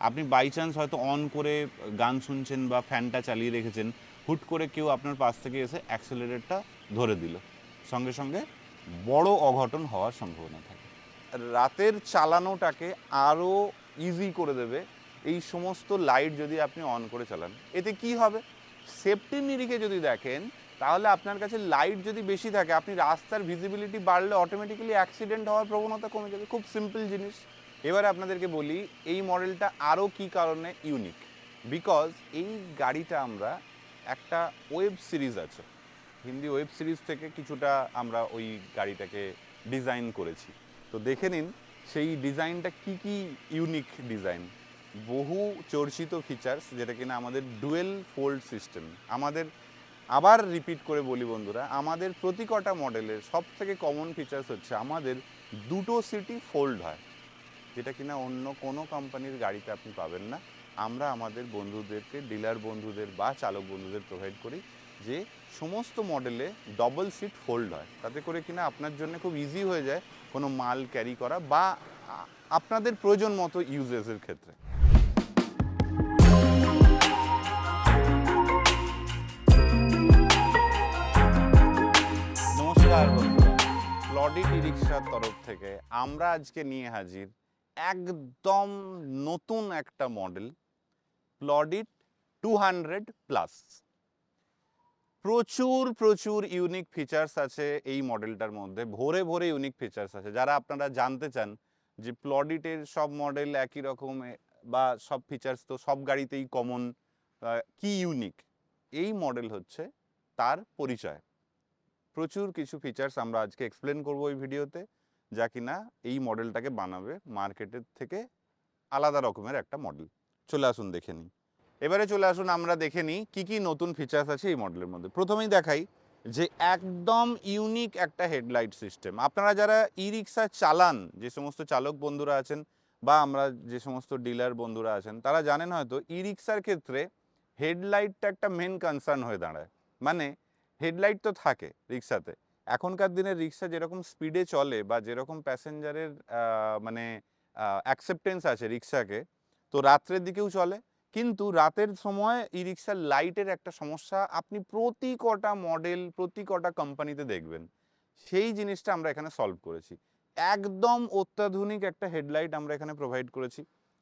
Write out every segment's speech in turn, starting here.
আপনি by chance হয়তো on করে গান শুনছেন বা ফ্যানটা চালিয়ে রেখেছেন, হুট করে কেউ আপনার পাশ থেকে এসে অ্যাক্সেলারেটটা ধরে দিল। সঙ্গে সঙ্গে বড় অঘটন হওয়ার সম্ভাবনা থাকে। রাতের চালানোটাকে আরও ইজি করে দেবে। এই সমস্ত লাইট যদি আপনি অন করে চালান, এতে কি হবে? সেফটি নিরিখে যদি দেখেন, তাহলে আপনার কাছে লাইট যদি বেশি থাকে, আপনি রাস্তার ভিজিবিলিটি বাড়লে অটোমেটিক্যালি অ্যাক্সিডেন্ট হওয়ার প্রবণতা কমে যাবে। খুব সিম্পল জিনিস। এবারে আপনাদেরকে বলি, এই মডেলটা আরও কি কারণে ইউনিক বিকজ এই গাড়িটা আমরা একটা ওয়েব সিরিজ আছে। হিন্দি ওয়েব সিরিজ থেকে কিছুটা আমরা ওই গাড়িটাকে ডিজাইন করেছি। তো দেখে নিন, সেই ডিজাইনটা কি কি ইউনিক ডিজাইন বহু চর্চিত ফিচার্স যেটা কিনা আমাদের ডুয়েল ফোল্ড সিস্টেম আমাদের, আবার রিপিট করে বলি বন্ধুরা, আমাদের প্রতি কটা মডেলের সব থেকে কমন ফিচার্স হচ্ছে আমাদের দুটো সিটি ফোল্ড হয়। যেটা কিনা অন্য কোনো কোম্পানির গাড়িতে আপনি পাবেন না। আমরা আমাদের বন্ধুদেরকে ডিলার বন্ধুদের বা চালক বন্ধুদের প্রোভাইড করি যে সমস্ত মডেলে ডবল সিট ফোল্ড হয়। তাতে করে কিনা আপনার জন্য খুব ইজি হয়ে যায় কোনো মাল ক্যারি করা বা আপনাদের প্রয়োজন মতো ইউজেসের ক্ষেত্রে। নমস্কার প্লডিট ই রিক্সার তরফ থেকে আমরা আজকে নিয়ে হাজির একদম নতুন একটা মডেল প্লডিট টু হান্ড্রেড প্লাস প্রচুর প্রচুর ইউনিক ফিচার্স আছে এই মডেলটার মধ্যে, ভোরে ভোরে ইউনিক ফিচার্স আছে। যারা আপনারা জানতে চান যে প্লডিটের সব মডেল একই রকম বা সব ফিচার্স তো সব গাড়িতেই কমন কি ইউনিক এই মডেল হচ্ছে তার পরিচয়। প্রচুর কিছু ফিচার্স আমরা আজকে এক্সপ্লেন করব এই ভিডিওতে যা কিনা এই মডেলটাকে বানাবে মার্কেটের থেকে আলাদা রকমের একটা মডেল। চলে আসুন দেখে নিই। এবারে চলে আসুন আমরা দেখে নিই কী কী নতুন ফিচার্স আছে এই মডেলের মধ্যে। প্রথমেই দেখাই যে একদম ইউনিক একটা হেডলাইট সিস্টেম আপনারা যারা ই রিক্সা চালান, যে সমস্ত চালক বন্ধুরা আছেন বা আমরা যে সমস্ত ডিলার বন্ধুরা আছেন, তারা জানেন হয়তো ই রিক্সার ক্ষেত্রে হেডলাইটটা একটা মেন কনসার্ন হয়ে দাঁড়ায়। মানে হেডলাইট তো থাকে রিক্সাতে এখনকার দিনের রিক্সা যেরকম স্পিডে চলে বা যেরকম প্যাসেঞ্জারের মানে অ্যাকসেপ্টেন্স আছে রিক্সাকে, তো রাত্রের দিকেও চলে। কিন্তু রাতের সময় ই রিক্সার লাইটের একটা সমস্যা, আপনি প্রতি কটা মডেল প্রতি কটা কোম্পানিতে দেখবেন। সেই জিনিসটা আমরা এখানে সলভ করেছি। একদম অত্যাধুনিক একটা হেডলাইট আমরা এখানে প্রোভাইড করেছি,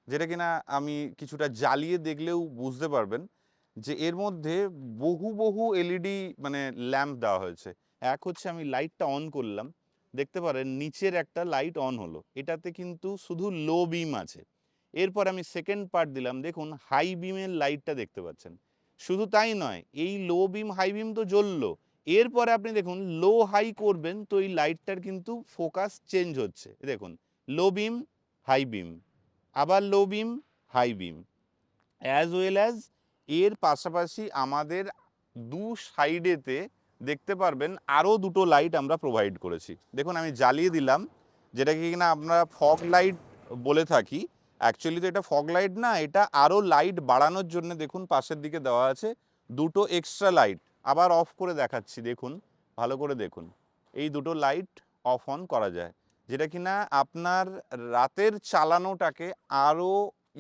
যেটা কিনা আমি কিছুটা জ্বালিয়ে দেখলেও বুঝতে পারবেন যে এর মধ্যে বহু বহু এলইডি মানে ল্যাম্প দেওয়া হয়েছে। এক হচ্ছে আমি লাইটটা অন করলাম, দেখতে পারেন নিচের একটা লাইট অন হলো, এটাতে কিন্তু শুধু লো বিম আছে। এরপর আমি সেকেন্ড পার্ট দিলাম, দেখুন হাই বিমের লাইটটা দেখতে পাচ্ছেন। শুধু তাই নয়, এই লো বিম, হাই বিম তো জ্বললো, এরপরে আপনি দেখুন লো হাই করবেন তো এই লাইটটার কিন্তু ফোকাস চেঞ্জ হচ্ছে। দেখুন, লো বিম, হাই বিম, আবার low beam, high beam. As well as এর পাশাপাশি আমাদের দু সাইডেতে দেখতে পারবেন আরও দুটো লাইট আমরা প্রোভাইড করেছি। দেখুন, আমি জ্বালিয়ে দিলাম, যেটাকে কিনা আমরা ফগ লাইট বলে থাকি। অ্যাকচুয়ালি তো এটা ফগ লাইট না, এটা আরও লাইট বাড়ানোর জন্য দেখুন, পাশের দিকে দেওয়া আছে দুটো এক্সট্রা লাইট আবার অফ করে দেখাচ্ছি, দেখুন, ভালো করে দেখুন। এই দুটো লাইট অফ অন করা যায়, যেটা কিনা আপনার রাতের চালানোটাকে আরও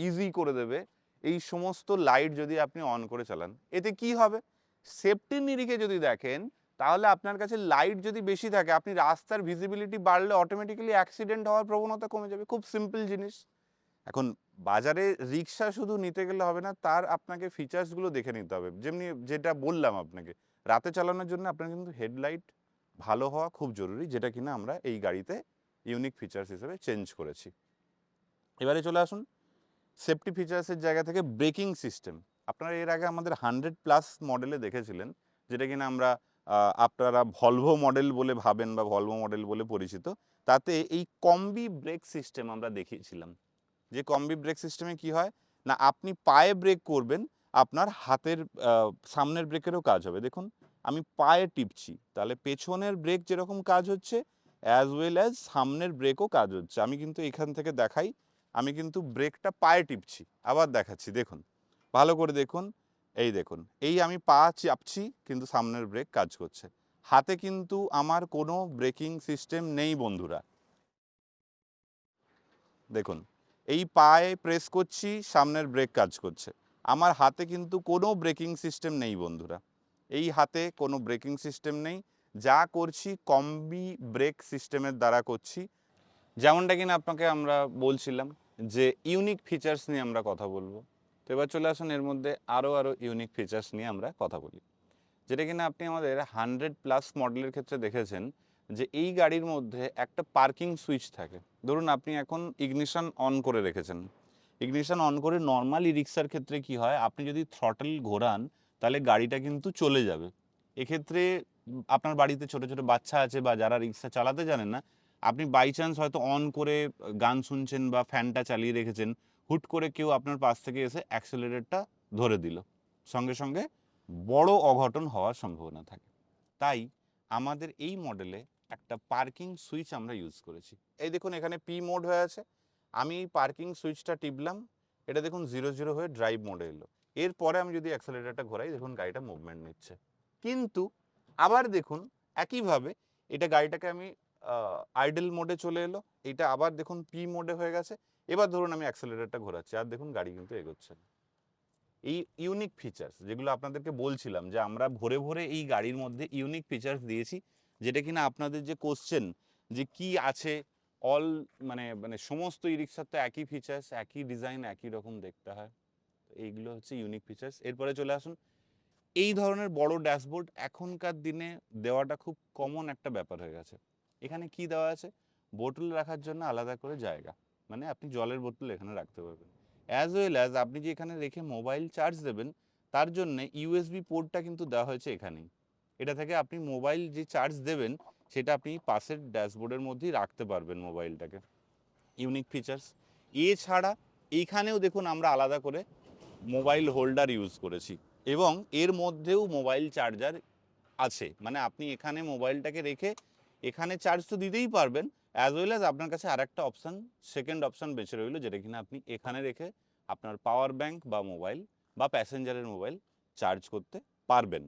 ইজি করে দেবে। এই সমস্ত লাইট যদি আপনি অন করে চালান, এতে কি হবে? সেফটির নিরিখে যদি দেখেন, তাহলে আপনার কাছে লাইট যদি বেশি থাকে, আপনি রাস্তার ভিজিবিলিটি বাড়লে অটোমেটিক্যালি অ্যাক্সিডেন্ট হওয়ার প্রবণতা কমে যাবে। খুব সিম্পল জিনিস। এখন বাজারে রিক্সা শুধু নিতে গেলে হবে না, তার আপনাকে ফিচার্সগুলো দেখে নিতে হবে। যেমনি যেটা বললাম আপনাকে, রাতে চালানোর জন্য আপনার কিন্তু হেডলাইট ভালো হওয়া খুব জরুরি, যেটা কিনা আমরা এই গাড়িতে ইউনিক ফিচার্স হিসেবে চেঞ্জ করেছি। এবারে চলে আসুন সেফটি ফিচার্সের জায়গা থেকে ব্রেকিং সিস্টেম আপনারা এর আগে আমাদের হান্ড্রেড প্লাস মডেলে দেখেছিলেন, যেটা কিনা আমরা আপনারা ভলভো মডেল বলে ভাবেন বা ভলভো মডেল বলে পরিচিত, তাতে এই কম্বি ব্রেক সিস্টেম আমরা দেখিয়েছিলাম। যে কম্বি ব্রেক সিস্টেমে কি হয়? না, আপনি পায়ে ব্রেক করবেন, আপনার হাতের সামনের ব্রেকেরও কাজ হবে। দেখুন, আমি পায়ে টিপছি, তাহলে পেছনের ব্রেক যেরকম কাজ হচ্ছে অ্যাজ ওয়েল অ্যাজ সামনের ব্রেকও কাজ হচ্ছে। আমি কিন্তু এখান থেকে দেখাই, আমি কিন্তু ব্রেকটা পায়ে টিপছি, আবার দেখাচ্ছি, দেখুন। ভালো করে দেখুন। এই দেখুন, এই আমি পা চাপছি, কিন্তু সামনের ব্রেক কাজ করছে। হাতে কিন্তু আমার কোনো ব্রেকিং সিস্টেম নেই বন্ধুরা। দেখুন, এই পায়ে প্রেস করছি, সামনের ব্রেক কাজ করছে। আমার হাতে কিন্তু কোনো ব্রেকিং সিস্টেম নেই বন্ধুরা। এই হাতে কোনো ব্রেকিং সিস্টেম নেই। যা করছি কম্বি ব্রেক সিস্টেমের দ্বারা করছি। যেমনটা কিনা আপনাকে আমরা বলছিলাম যে ইউনিক ফিচার্স নিয়ে আমরা কথা বলব। তো এবার চলে আসুন এর মধ্যে আরও আরও ইউনিক ফিচার্স নিয়ে আমরা কথা বলি। যেটা কিনা আপনি আমাদের হান্ড্রেড প্লাস মডেলের ক্ষেত্রে দেখেছেন যে এই গাড়ির মধ্যে একটা পার্কিং সুইচ থাকে। ধরুন আপনি এখন ইগনিশন অন করে রেখেছেন। ইগনিশন অন করে নর্মাল রিক্সার ক্ষেত্রে কি হয়? আপনি যদি থ্রটল ঘোরান, তাহলে গাড়িটা কিন্তু চলে যাবে। এক্ষেত্রে আপনার বাড়িতে ছোট ছোট বাচ্চা আছে বা যারা রিক্সা চালাতে জানেন না, আপনি বাই চান্স হয়তো অন করে গান শুনছেন বা ফ্যানটা চালিয়ে রেখেছেন। হুট করে কেউ আপনার পাশ থেকে এসে অ্যাক্সেলারেটরটা ধরে দিল। সঙ্গে সঙ্গে বড় অঘটন হওয়ার সম্ভাবনা থাকে। তাই আমাদের এই মডেলে একটা পার্কিং সুইচ আমরা ইউজ করেছি। এই দেখুন, এখানে পি মোড হয়ে আছে। আমি এই পার্কিং সুইচটা টিপলাম। এটা দেখুন জিরো জিরো হয়ে ড্রাইভ মোডে এলো। এরপরে আমি যদি অ্যাক্সেলারেটরটা ঘোরাই, দেখুন, গাড়িটা মুভমেন্ট নিচ্ছে। কিন্তু আবার দেখুন, একইভাবে এটা গাড়িটাকে আমি আইডল মোডে চলে এলো। এটা আবার দেখুন পি মোডে হয়ে গেছে। এবার ধরুন আমি অ্যাক্সেলারেটরটা ঘোরাচ্ছি, আর দেখুন গাড়ি কিন্তু এগোচ্ছে না। এই ইউনিক ফিচার্স যেগুলো আপনাদেরকে বলছিলাম যে আমরা ভরে ভরে এই গাড়ির মধ্যে ইউনিক ফিচার্স দিয়েছি, যেটা কিনা আপনাদের যে কোশ্চেন যে কি আছে অল মানে মানে সমস্ত ই রিক্সার তো একই ফিচার্স একই ডিজাইন একই রকম দেখতে হয়। এইগুলো হচ্ছে ইউনিক ফিচার্স এরপরে চলে আসুন, এই ধরনের বড় ড্যাশবোর্ড এখনকার দিনে দেওয়াটা খুব কমন একটা ব্যাপার হয়ে গেছে। এখানে কি দেওয়া আছে? বোটল রাখার জন্য আলাদা করে জায়গা। মানে আপনি জলের বোতল এখানে রাখতে পারবেন। অ্যাজ ওয়েল অ্যাজ আপনি যে এখানে রেখে মোবাইল চার্জ দেবেন, তার জন্য ইউএসবি পোর্টটা কিন্তু দেওয়া হয়েছে এখানেই। এটা থেকে আপনি মোবাইল যে চার্জ দেবেন, সেটা আপনি পাশের ড্যাশবোর্ডের মধ্যেই রাখতে পারবেন মোবাইলটাকে ইউনিক ফিচার্স এছাড়া এইখানেও দেখুন আমরা আলাদা করে মোবাইল হোল্ডার ইউজ করেছি এবং এর মধ্যেও মোবাইল চার্জার আছে। মানে আপনি এখানে মোবাইলটাকে রেখে এখানে চার্জ তো দিতেই পারবেন অ্যাজ ওয়েল অ্যাজ আপনার কাছে আরেকটা অপশান সেকেন্ড অপশান বেঁচে রইল, যেটা কিনা আপনি এখানে রেখে আপনার পাওয়ার ব্যাংক বা মোবাইল বা প্যাসেঞ্জারের মোবাইল চার্জ করতে পারবেন।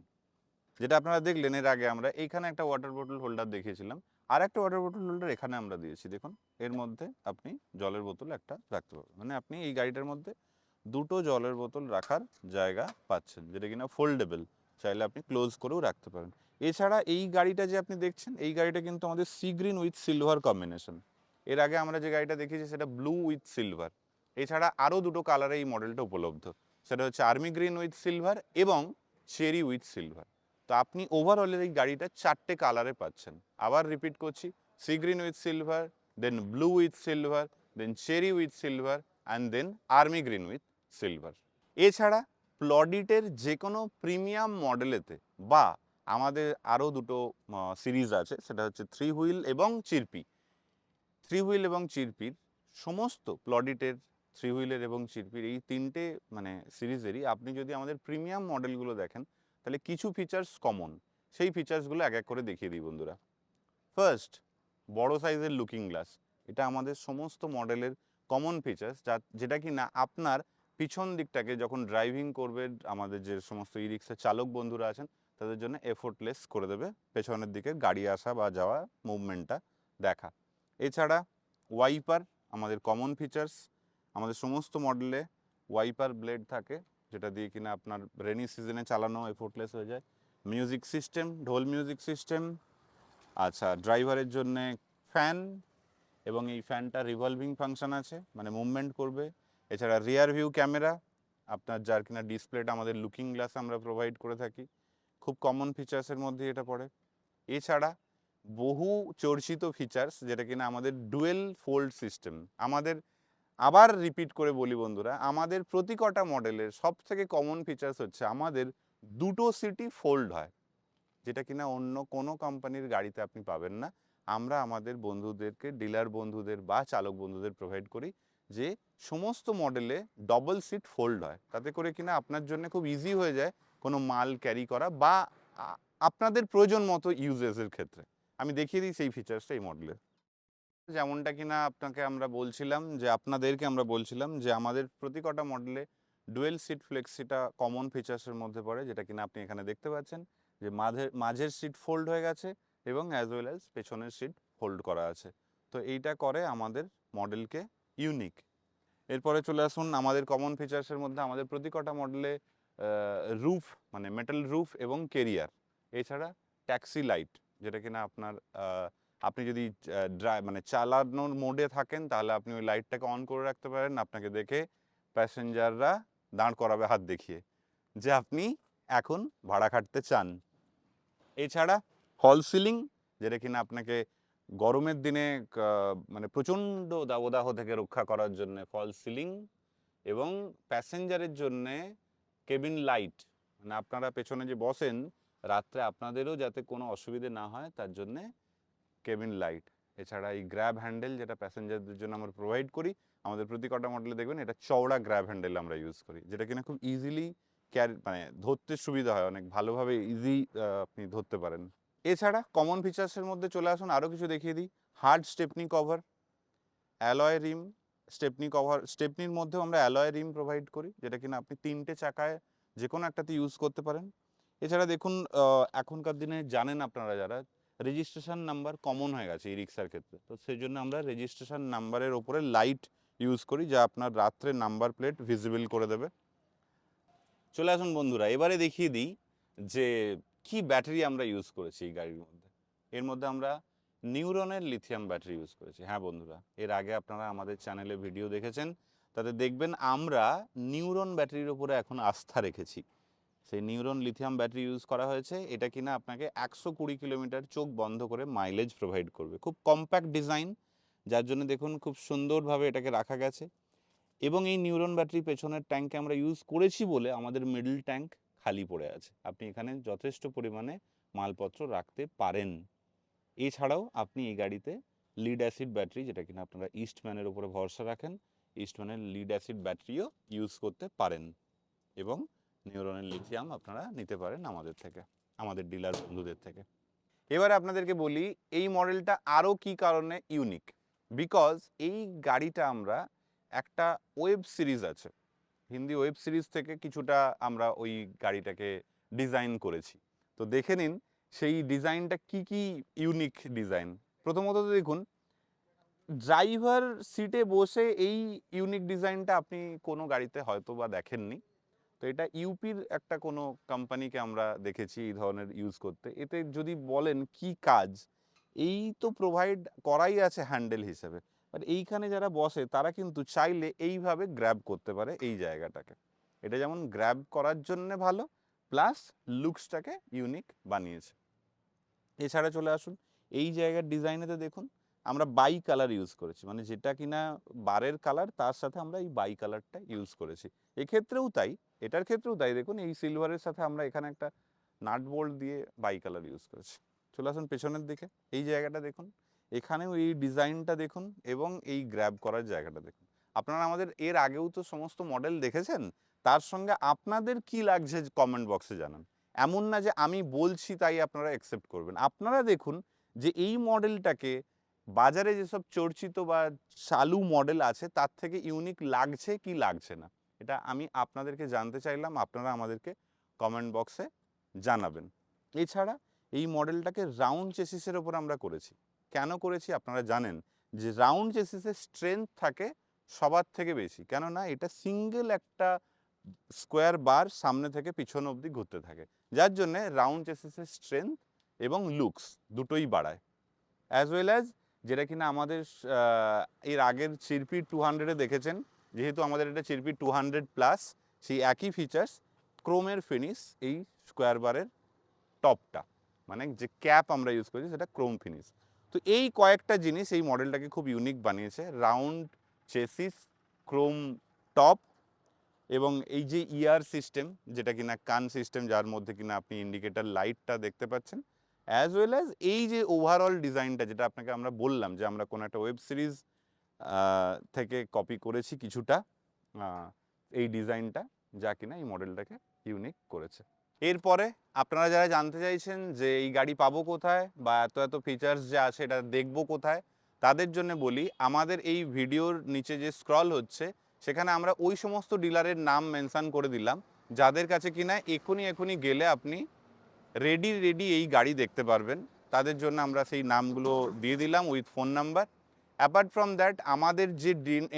যেটা আপনারা দেখলেন এর আগে আমরা এইখানে একটা ওয়াটার বোতল হোল্ডার দেখিয়েছিলাম। আর একটা ওয়াটার বোতল হোল্ডার এখানে আমরা দিয়েছি, দেখুন। এর মধ্যে আপনি জলের বোতল একটা রাখতে পারবেন। মানে আপনি এই গাড়িটার মধ্যে দুটো জলের বোতল রাখার জায়গা পাচ্ছেন, যেটা কিনা ফোল্ডেবল চাইলে আপনি ক্লোজ করেও রাখতে পারেন। এছাড়া এই গাড়িটা যে আপনি দেখছেন, এই গাড়িটা কিন্তু আমাদের sea green with silver combination এর আগে আমরা যে গাড়িটা দেখিয়েছি, সেটা ব্লু উইথ সিলভার এছাড়া আরও দুটো কালারে এই মডেলটা উপলব্ধ। সেটা হচ্ছে আর্মি গ্রিন উইথ সিলভার এবং চেরি উইথ সিলভার তো আপনি ওভারঅলের এই গাড়িটা চারটে কালারে পাচ্ছেন। আবার রিপিট করছি sea green with silver then blue with silver then cherry with silver and then army green with silver এছাড়া প্লডিটের যে কোনো প্রিমিয়াম মডেলেতে বা আমাদের আরও দুটো সিরিজ আছে। সেটা হচ্ছে থ্রি হুইল এবং চিরপি থ্রি হুইল এবং চিরপির সমস্ত প্লডিটের থ্রি হুইলের এবং চিরপির এই তিনটে মানে সিরিজেরই আপনি যদি আমাদের প্রিমিয়াম মডেলগুলো দেখেন, তাহলে কিছু ফিচার্স কমন সেই ফিচার্সগুলো এক এক করে দেখিয়ে দিই বন্ধুরা। ফার্স্ট বড় সাইজের লুকিং গ্লাস এটা আমাদের সমস্ত মডেলের কমন ফিচার্স যা, যেটা কি না আপনার পিছন দিকটাকে যখন ড্রাইভিং করবে, আমাদের যে সমস্ত ই রিক্সার চালক বন্ধুরা আছেন তাদের জন্য এফোর্টলেস করে দেবে। পেছনের দিকে গাড়ি আসা বা যাওয়া মুভমেন্টটা দেখা। এছাড়া ওয়াইপার আমাদের কমন ফিচার্স আমাদের সমস্ত মডেলে ওয়াইপার ব্লেড থাকে, যেটা দিয়ে কিনা আপনার রেনি সিজনে চালানো এফোর্টলেস হয়ে যায়। মিউজিক সিস্টেম ঢোল মিউজিক সিস্টেম আচ্ছা ড্রাইভারের জন্যে ফ্যান এবং এই ফ্যানটা রিভলভিং ফাংশন আছে মানে মুভমেন্ট করবে। এছাড়া রিয়ার ভিউ ক্যামেরা আপনার যার কিনা ডিসপ্লেটা আমাদের লুকিং গ্লাস আমরা প্রোভাইড করে থাকি। খুব কমন ফিচার্সের মধ্যে এটা পড়ে। এছাড়া বহু চর্চিত ফিচার্স যেটা কিনা আমাদের ডুয়েল ফোল্ড সিস্টেম আমাদের আবার রিপিট করে বলি বন্ধুরা, আমাদের প্রতি কটা মডেলের সব থেকে কমন ফিচার্স হচ্ছে আমাদের দুটো সিটি ফোল্ড হয়, যেটা কিনা অন্য কোনো কোম্পানির গাড়িতে আপনি পাবেন না। আমরা আমাদের বন্ধুদেরকে ডিলার বন্ধুদের বা চালক বন্ধুদের প্রোভাইড করি যে সমস্ত মডেলে ডবল সিট ফোল্ড হয়। তাতে করে কিনা আপনার জন্য খুব ইজি হয়ে যায় কোনো মাল ক্যারি করা বা আপনাদের প্রয়োজন মতো ইউজেসের ক্ষেত্রে। আমি দেখিয়ে দিই সেই ফিচার্সটা এই মডেলের যেমনটা কিনা আপনাকে আমরা বলছিলাম যে, আপনাদেরকে আমরা বলছিলাম যে, আমাদের প্রতি কটা মডেলে ডুয়েল সিট ফ্লেক্সিটা কমন ফিচার্সের মধ্যে পড়ে, যেটা কিনা আপনি এখানে দেখতে পাচ্ছেন যে মাঝের মাঝের সিট ফোল্ড হয়ে গেছে এবং অ্যাজ ওয়েল অ্যাজ পেছনের সিট ফোল্ড করা আছে। তো এইটা করে আমাদের মডেলকে ইউনিক এরপরে চলে আসুন আমাদের কমন ফিচার্সের মধ্যে, আমাদের প্রতি কটা মডেলে রুফ মানে মেটাল রুফ এবং কেরিয়ার এছাড়া ট্যাক্সি লাইট যেটা কিনা আপনার আপনি যদি ড্রাই মানে চালানোর মোডে থাকেন, তাহলে আপনি ওই লাইটটাকে অন করে রাখতে পারেন, আপনাকে দেখে প্যাসেঞ্জাররা দাঁড় করাবে হাত দেখিয়ে যে আপনি এখন ভাড়া খাটতে চান। এছাড়া হল সিলিং যেটা কিনা আপনাকে গরমের দিনে মানে প্রচণ্ড দাবদাহ থেকে রক্ষা করার জন্য ফল সিলিং এবং প্যাসেঞ্জারের জন্যে কেবিন লাইট মানে আপনারা পেছনে যে বসেন, রাত্রে আপনাদেরও যাতে কোনো অসুবিধে না হয়, তার জন্যে কেবিন লাইট। এছাড়া এই গ্র্যাব হ্যান্ডেল যেটা প্যাসেঞ্জারদের জন্য আমরা প্রোভাইড করি, আমাদের প্রতি কটা মডেলে দেখবেন এটা চওড়া গ্র্যাব হ্যান্ডেল আমরা ইউজ করি, যেটা কিনা খুব ইজিলি ক্যার মানে ধরতে সুবিধা হয়, অনেক ভালোভাবে ইজি আপনি ধরতে পারেন। এছাড়া কমন ফিচার্সের মধ্যে চলে আসুন আরও কিছু দেখিয়ে দিই। Hard stepney cover alloy rim stepney cover স্টেপনির মধ্যেও আমরা অ্যালয় রিম প্রোভাইড করি, যেটা কিনা আপনি তিনটে চাকায় যে কোনো একটাতে ইউজ করতে পারেন। এছাড়া দেখুন এখনকার দিনে জানেন আপনারা যারা রেজিস্ট্রেশন নাম্বার কমন হয়ে গেছে এই রিক্সার ক্ষেত্রে। তো সেই জন্য আমরা রেজিস্ট্রেশন নাম্বারের ওপরে লাইট ইউজ করি, যা আপনার রাত্রে নাম্বার প্লেট ভিজিবল করে দেবে। চলে আসুন বন্ধুরা, এবারে দেখিয়ে দিই যে কি ব্যাটারি আমরা ইউজ করেছি এই গাড়ির মধ্যে। এর মধ্যে আমরা নিউরনের লিথিয়াম ব্যাটারি ইউজ করেছি। হ্যাঁ বন্ধুরা, এর আগে আপনারা আমাদের চ্যানেলে ভিডিও দেখেছেন, তাতে দেখবেন আমরা নিউরন ব্যাটারির উপরে এখন আস্থা রেখেছি। সেই নিউরন লিথিয়াম ব্যাটারি ইউজ করা হয়েছে, এটা কিনা আপনাকে একশো কুড়ি কিলোমিটার চোখ বন্ধ করে মাইলেজ প্রোভাইড করবে। খুব কম্প্যাক্ট ডিজাইন, যার জন্য দেখুন খুব সুন্দরভাবে এটাকে রাখা গেছে। এবং এই নিউরন ব্যাটারি পেছনের ট্যাঙ্কে আমরা ইউজ করেছি বলে আমাদের মিডল ট্যাঙ্ক খালি পড়ে আছে। আপনি এখানে যথেষ্ট পরিমাণে মালপত্র রাখতে পারেন। এছাড়াও আপনি এই গাড়িতে লিড অ্যাসিড ব্যাটারি যেটা কিনা আপনারা ইস্টম্যানের উপরে ভরসা রাখেন ইস্টম্যানের লিড অ্যাসিড ব্যাটারিও ইউজ করতে পারেন এবং নিউরনের লিথিয়াম আপনারা নিতে পারেন আমাদের থেকে, আমাদের ডিলার বন্ধুদের থেকে। এবারে আপনাদেরকে বলি, এই মডেলটা আরও কি কারণে ইউনিক বিকজ এই গাড়িটা আমরা একটা ওয়েব সিরিজ আছে। হিন্দি ওয়েব সিরিজ থেকে কিছুটা আমরা ওই গাড়িটাকে ডিজাইন করেছি। তো দেখে নিন সেই ডিজাইনটা কি কি ইউনিক ডিজাইন? প্রথমত দেখুন, ড্রাইভার সিটে বসে এই ইউনিক ডিজাইনটা আপনি কোনো গাড়িতে হয়তো বা দেখেননি। তো এটা ইউপির একটা কোনো কোম্পানিকে আমরা দেখেছি এই ধরনের ইউজ করতে। এতে যদি বলেন কি কাজ, এই তো প্রোভাইড করাই আছে হ্যান্ডেল হিসেবে। বাট এইখানে যারা বসে, তারা কিন্তু চাইলে এইভাবে গ্র্যাব করতে পারে এই জায়গাটাকে। এটা যেমন গ্র্যাব করার জন্য ভালো প্লাস লুকসটাকে ইউনিক বানিয়েছে। এছাড়া চলে আসুন, এই জায়গার ডিজাইনেতে দেখুন, আমরা বাই কালার ইউজ করেছি। মানে যেটা কিনা বারের কালার, তার সাথে আমরা এই বাই কালারটা ইউজ করেছি। এক্ষেত্রেও তাই, এটার ক্ষেত্রেও তাই। দেখুন, এই সিলভারের সাথে আমরা এখানে একটা নাট বোল্ট দিয়ে বাই কালার ইউজ করেছি। চলে আসুন পেছনের দিকে, এই জায়গাটা দেখুন, এখানেও এই ডিজাইনটা দেখুন এবং এই গ্র্যাব করার জায়গাটা দেখুন। আপনারা আমাদের এর আগেও তো সমস্ত মডেল দেখেছেন? তার সঙ্গে আপনাদের কি লাগছে কমেন্ট বক্সে জানান। এমন না যে আমি বলছি তাই আপনারা অ্যাকসেপ্ট করবেন। আপনারা দেখুন যে এই মডেলটাকে বাজারে যেসব চর্চিত বা চালু মডেল আছে, তার থেকে ইউনিক লাগছে কি লাগছে না? এটা আমি আপনাদেরকে জানতে চাইলাম, আপনারা আমাদেরকে কমেন্ট বক্সে জানাবেন। এছাড়া এই মডেলটাকে রাউন্ড চেসিসের ওপর আমরা করেছি। কেন করেছি আপনারা জানেন? যে রাউন্ড চেসিসের স্ট্রেংথ থাকে সবার থেকে বেশি। কেননা এটা সিঙ্গেল একটা স্কোয়ার বার সামনে থেকে পিছন অবধি ঘুরতে থাকে। যার জন্যে রাউন্ড চেসিসের স্ট্রেংথ এবং লুকস দুটোই বাড়ায়। অ্যাজ ওয়েল অ্যাজ যেটা কিনা আমাদের এর আগের চিরপি টু হান্ড্রেডে দেখেছেন, যেহেতু আমাদের এটা চিরপি টু হান্ড্রেড প্লাস, সেই একই ফিচার্স, ক্রোমের ফিনিশ এই স্কোয়ার বারের টপটা মানে যে ক্যাপ আমরা ইউজ করেছি সেটা ক্রোম ফিনিশ। তো এই কয়েকটা জিনিস এই মডেলটাকে খুব ইউনিক বানিয়েছে। রাউন্ড, চেসিস, ক্রোম, টপ এবং এই যে ইয়ার সিস্টেম যেটা কিনা কান সিস্টেম যার মধ্যে কিনা আপনি ইন্ডিকেটার লাইটটা দেখতে পাচ্ছেন অ্যাজ ওয়েল অ্যাজ এই যে ওভারঅল ডিজাইনটা যেটা আপনাকে আমরা বললাম যে আমরা কোনো একটা ওয়েব সিরিজ থেকে কপি করেছি কিছুটা এই ডিজাইনটা যা কিনা এই মডেলটাকে ইউনিক করেছে। এরপরে আপনারা যারা জানতে চাইছেন যে এই গাড়ি পাবো কোথায় বা এত এত ফিচার্স যে আছে, এটা দেখব কোথায়, তাদের জন্য বলি, আমাদের এই ভিডিওর নিচে যে স্ক্রল হচ্ছে সেখানে আমরা ওই সমস্ত ডিলারের নাম মেনশন করে দিলাম, যাদের কাছে কিনা এখনই এখনই গেলে আপনি রেডি রেডি এই গাড়ি দেখতে পারবেন। তাদের জন্য আমরা সেই নামগুলো দিয়ে দিলাম with phone number. Apart from that, আমাদের যে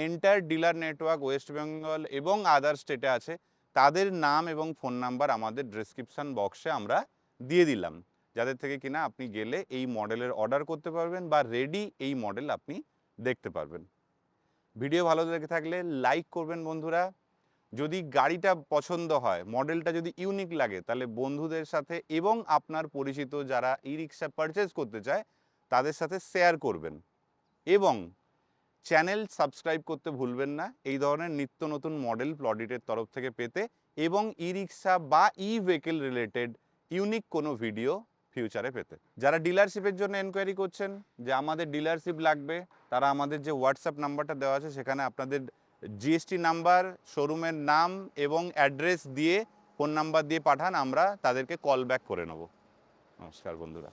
entire dealer network West Bengal এবং আদার স্টেটে আছে, তাদের নাম এবং ফোন নাম্বার আমাদের ডেসক্রিপশন বক্সে আমরা দিয়ে দিলাম। যাদের থেকে কিনা আপনি গেলে এই মডেলের অর্ডার করতে পারবেন বা রেডি এই মডেল আপনি দেখতে পারবেন। ভিডিও ভালো লেগে থাকলে লাইক করবেন বন্ধুরা। যদি গাড়িটা পছন্দ হয়, মডেলটা যদি ইউনিক লাগে, তাহলে বন্ধুদের সাথে এবং আপনার পরিচিত যারা ই রিক্সা পারচেজ করতে চায়, তাদের সাথে শেয়ার করবেন। এবং চ্যানেল সাবস্ক্রাইব করতে ভুলবেন না, এই ধরনের নিত্য নতুন মডেল প্লডিটের তরফ থেকে পেতে এবং ই রিক্সা বা ই ভেহিকেল রিলেটেড ইউনিক কোনো ভিডিও ফিউচারে পেতে। যারা ডিলারশিপের জন্য এনকোয়ারি করছেন, যে আমাদের ডিলারশিপ লাগবে, তারা আমাদের যে হোয়াটসঅ্যাপ নাম্বারটা দেওয়া আছে, সেখানে আপনাদের জিএসটি নাম্বার শোরুমের নাম এবং অ্যাড্রেস দিয়ে ফোন নাম্বার দিয়ে পাঠান, আমরা তাদেরকে কল ব্যাক করে নেব। নমস্কার বন্ধুরা।